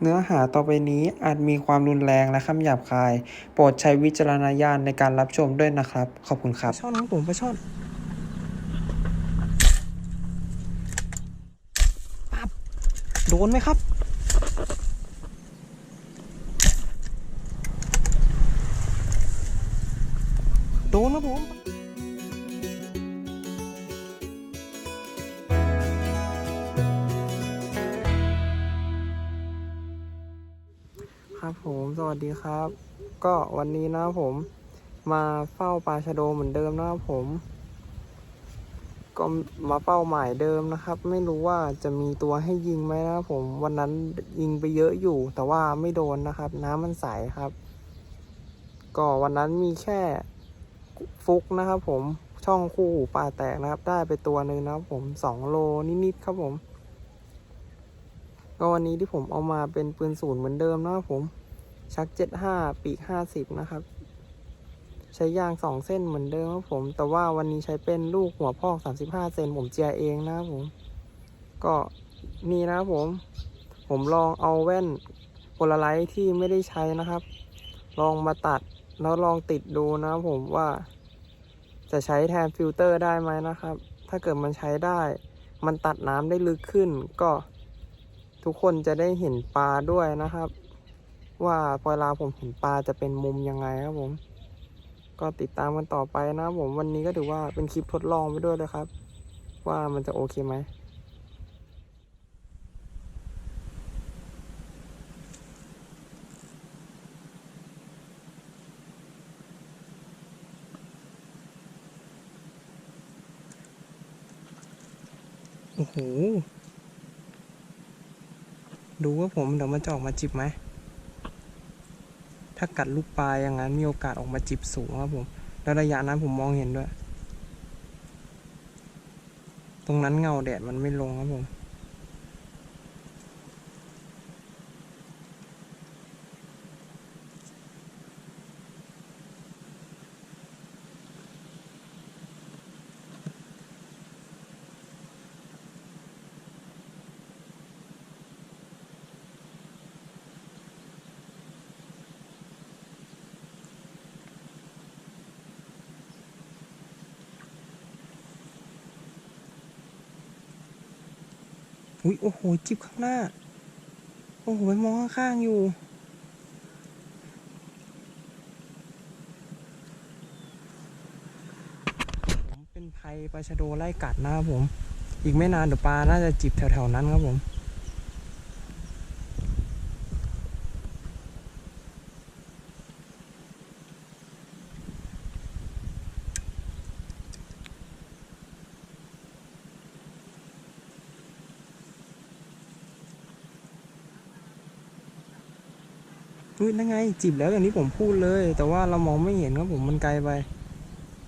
เนื้อหาต่อไปนี้อาจมีความรุนแรงและคำหยาบคาย โปรดใช้วิจารณญาณในการรับชมด้วยนะครับ ขอบคุณครับ ช่อนครับผมปช่อนปั๊บโดนไหมครับโดนครับผม ครับผมสวัสดีครับ ก็วันนี้นะผมมาเฝ้าปลาชะโดเหมือนเดิมนะครับผม ก็มาเป้าหมายเดิมนะครับ ไม่รู้ว่าจะมีตัวให้ยิงไหมนะผม วันนั้นยิงไปเยอะอยู่ แต่ว่าไม่โดนนะครับ น้ำมันใสครับ ก็วันนั้นมีแค่ฟุกนะครับ ผมช่องคู่หูป่าแตกนะครับ ได้ไปตัวหนึ่งนะครับ ผมสองโลนิดๆครับผม ก็วันนี้ที่ผมเอามาเป็นปืนศูนย์เหมือนเดิมนะครับผม ชักเจ็ดห้าปีกห้าสิบนะครับ ใช้ยางสองเส้นเหมือนเดิมครับผม แต่ว่าวันนี้ใช้เป็นลูกหัวพอกสามสิบห้าเซนผมเจียเองนะครับผม ก็นี่นะครับผม ผมลองเอาแว่นโพลาไรท์ที่ไม่ได้ใช้นะครับ ลองมาตัดแล้วลองติดดูนะครับผมว่าจะใช้แทนฟิลเตอร์ได้ไหมนะครับ ถ้าเกิดมันใช้ได้ มันตัดน้ำได้ลึกขึ้นก็ ทุกคนจะได้เห็นปลาด้วยนะครับ ว่าเวลาผมเห็นปลาจะเป็นมุมยังไงครับผม ก็ติดตามกันต่อไปนะผมวันนี้ก็ถือว่าเป็นคลิปทดลองไปด้วยเลยครับ ว่ามันจะโอเคไหมโอ้โห ดูว่าผมเดี๋ยวมันจะออกมาจิบไหม ถ้ากัดลูกปลายอย่างนั้นมีโอกาสออกมาจิบสูงครับผม แล้วระยะนั้นผมมองเห็นด้วย ตรงนั้นเงาแดดมันไม่ลงครับผม อุ้ยโอ้โหจิบข้างหน้า โอ้โหไปมองข้างๆอยู่ผมเป็นภัยปลาชะโดไล่กัดนะครับผม อีกไม่นานเดี๋ยวปลาน่าจะจิบแถวๆนั้นครับผม อุ้ยนั่นไงจีบแล้วอย่างนี้ผมพูดเลย แต่ว่าเรามองไม่เห็นครับผมมันไกลไป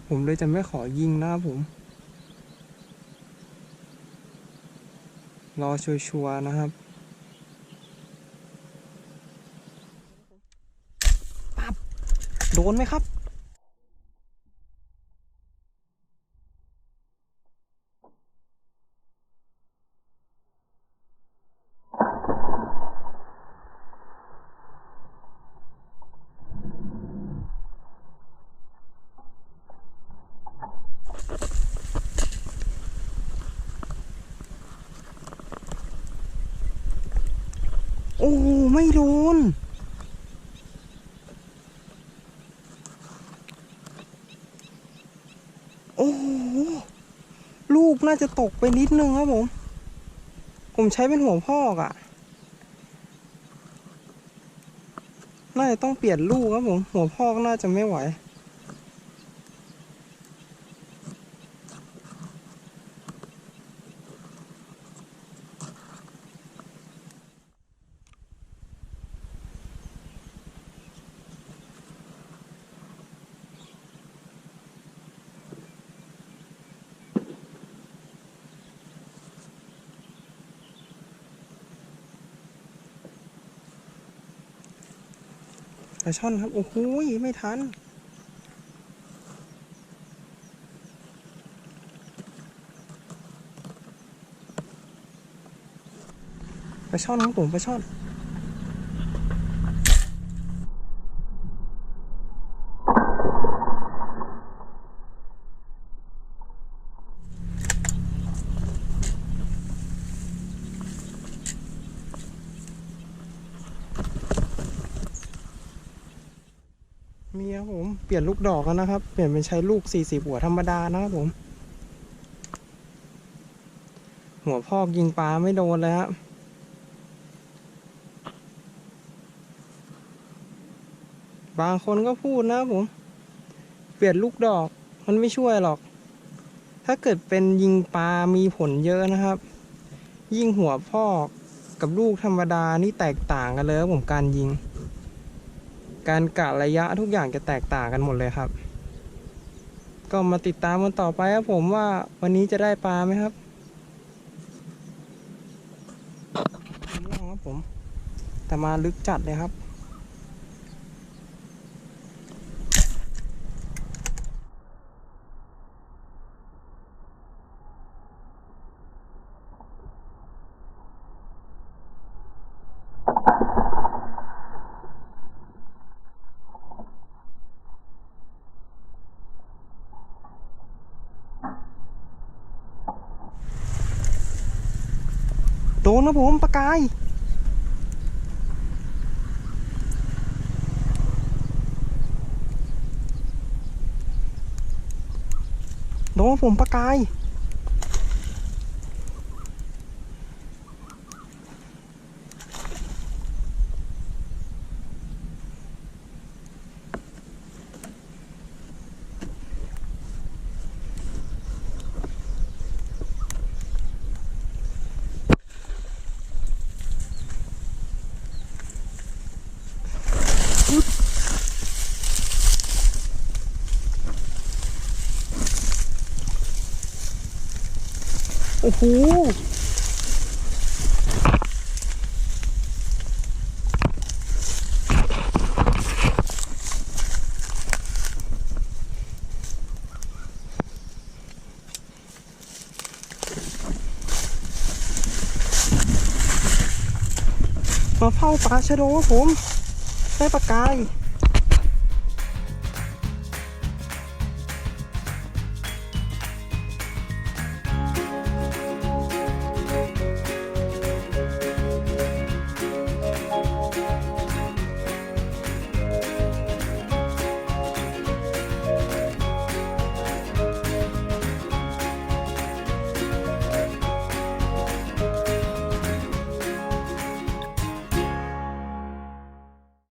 ผมเลยจะไม่ขอยิงนะครับผม รอชัวร์ๆนะครับปั๊บโดนไหมครับ ไม่โดนโอ้โหลูกน่าจะตกไปนิดนึงครับผม ผมใช้เป็นหัวพอกอะ่ะ น่าจะต้องเปลี่ยนลูกครับผม หัวพอกน่าจะไม่ไหว ปลาช่อนครับ โอ้โหไม่ทัน ปลาช่อนครับผมปลาช่อน มีครับผมเปลี่ยนลูกดอกแล้วนะครับ เปลี่ยนเป็นใช้ลูก40หัวธรรมดานะครับผม หัวพอกยิงปลาไม่โดนเลยฮะบางคนก็พูดนะผม เปลี่ยนลูกดอกมันไม่ช่วยหรอก ถ้าเกิดเป็นยิงปลามีผลเยอะนะครับ ยิงหัวพอกกับลูกธรรมดานี่แตกต่างกันเลยครับผมการยิง การกะระยะทุกอย่างจะแตกต่างกันหมดเลยครับ ก็มาติดตามกันต่อไปครับผมว่าวันนี้จะได้ปลาไหมครับม่องครับผมแต่มาลึกจัดเลยครับ นครับผมปลากายโดนผมปลากาย โอ้โหมาเฝ้าปลาชะโดผม ได้ปลากาย